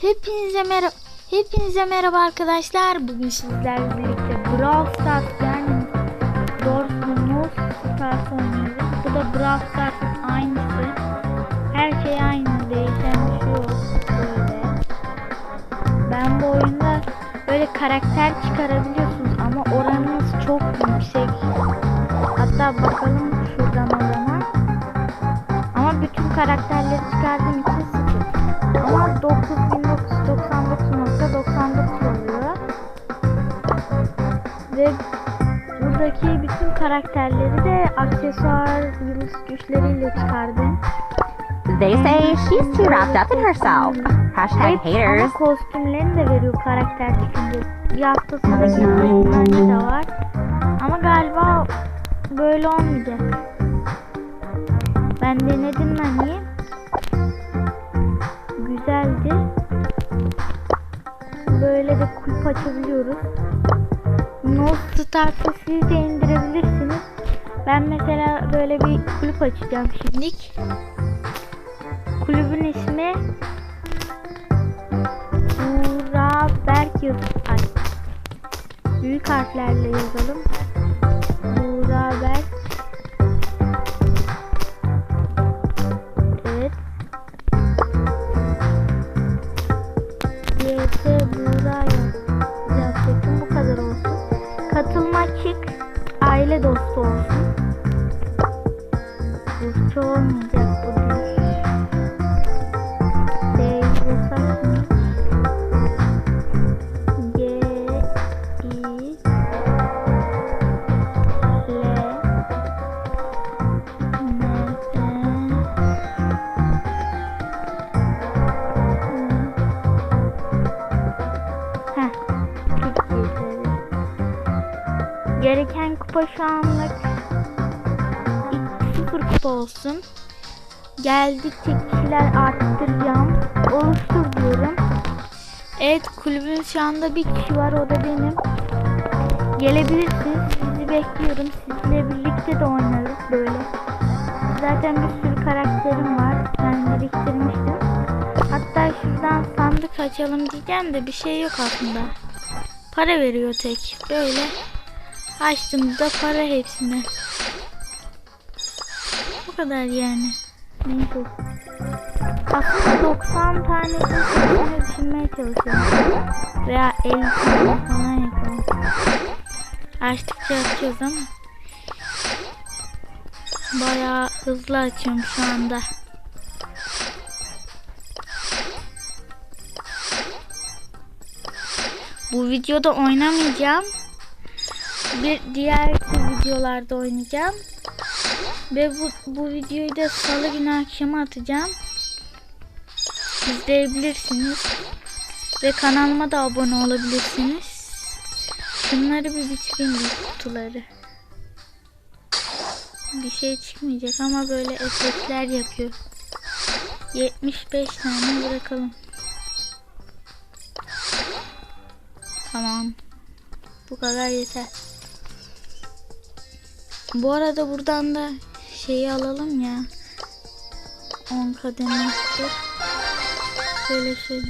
Hepinize merhaba. Hepinize merhaba arkadaşlar. Bugün sizlerle birlikte Brawl Stars yani No Stars oynuyoruz. Bu da Brawl Stars'ın aynısı. Her şey aynı. Değişen bir şey yok. Böyle. Ben bu oyunda böyle karakter çıkarabiliyorsunuz Ve buradaki bütün karakterleri de aksesuar yıldız güçleriyle çıkardım. They say she's too wrapped up in herself. Hashtag haters. kostümlerini de veriyor karakter çıkınca. Bir hafta sonraki kostümleri de var. Ama galiba böyle olmayacak. Ben denedim hani. Güzeldi. Böyle de kulüp açabiliyoruz. No Start'ı siz de indirebilirsiniz. Ben mesela böyle bir kulüp açacağım şimdilik. Kulübün ismi Buğra Berk Ay. Büyük harflerle yazalım. Katılma açık. Aile dostu olsun. Burçlu olmayacak Gereken kupa şu anlık 0 kupa olsun. Geldikçe kişiler arttıracağım. Oluştur diyorum. Evet kulübün şu anda bir kişi var o da benim. Gelebilirsiniz. Sizi bekliyorum. Sizinle birlikte de oynarız böyle. Zaten bir sürü karakterim var. Ben biriktirmiştim. Hatta şuradan sandık açalım diyeceğim de bir şey yok aslında. Para veriyor tek. Böyle. Açtığımızda para hepsine. Bu kadar yani. Neyse. Aslında 90 tanesini düşünmeye çalışıyorum. Veya 50 tane falan yapalım. Açtıkça açıyoruz ama. Bayağı hızlı açıyorum şu anda. Bu videoda oynamayacağım. Bir diğer videolarda oynayacağım. Ve bu, bu videoyu da salı günü akşama atacağım. İzleyebilirsiniz. Ve kanalıma da abone olabilirsiniz. Şunları bir bitireyim bu kutuları. Bir şey çıkmayacak ama böyle efektler yapıyor. 75 tane bırakalım. Tamam. Bu kadar yeter. Bu arada buradan da şeyi alalım ya. 10 kademe istiyor. Şöyle şöyle.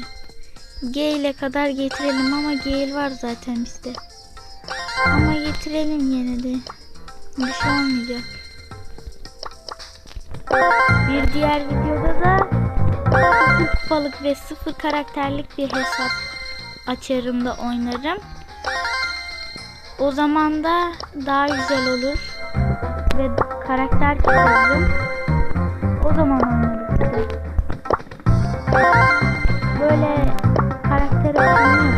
G ile kadar getirelim ama G var zaten bizde. Ama getirelim yine de. Bir şey olmayacak. Bir diğer videoda da sıfır ve sıfır karakterlik bir hesap açarım da oynarım. O zaman da daha güzel olur. Ve karakter çıkarırım. O zaman de. Böyle karakter yapalım.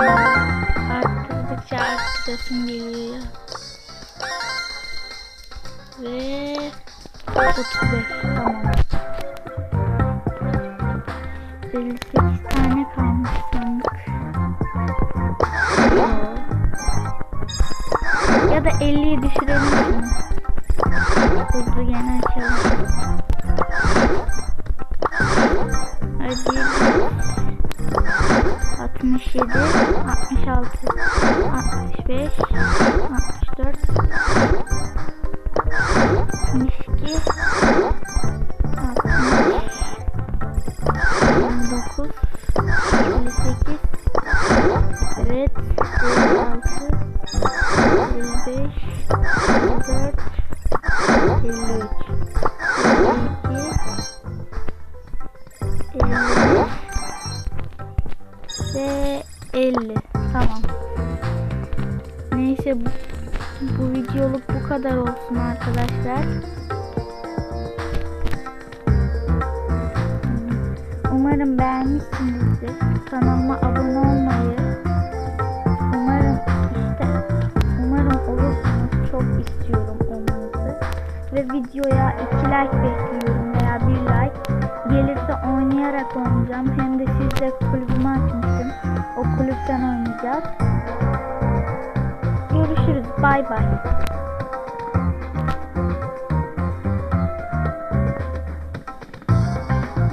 Arttırdıkça arttırasım geliyor. Ve 35 tamam. 58 tane kalmış sandık. Ya da 50'ye düşürelim şunu. Hızlı gene açalım. Hadi. 67, 66, 65, 64, 62, 60, bu kadar olsun arkadaşlar. Umarım beğenmişsinizdir. Kanalıma abone olmayı, umarım işte umarım olursunuz. Çok istiyorum olmanızı. Ve videoya 2 like bekliyorum veya 1 like. Gelirse oynayarak oynayacağım. Hem de sizle kulübümü açmıştım. O kulüpten oynayacağız. Görüşürüz. Bay bay.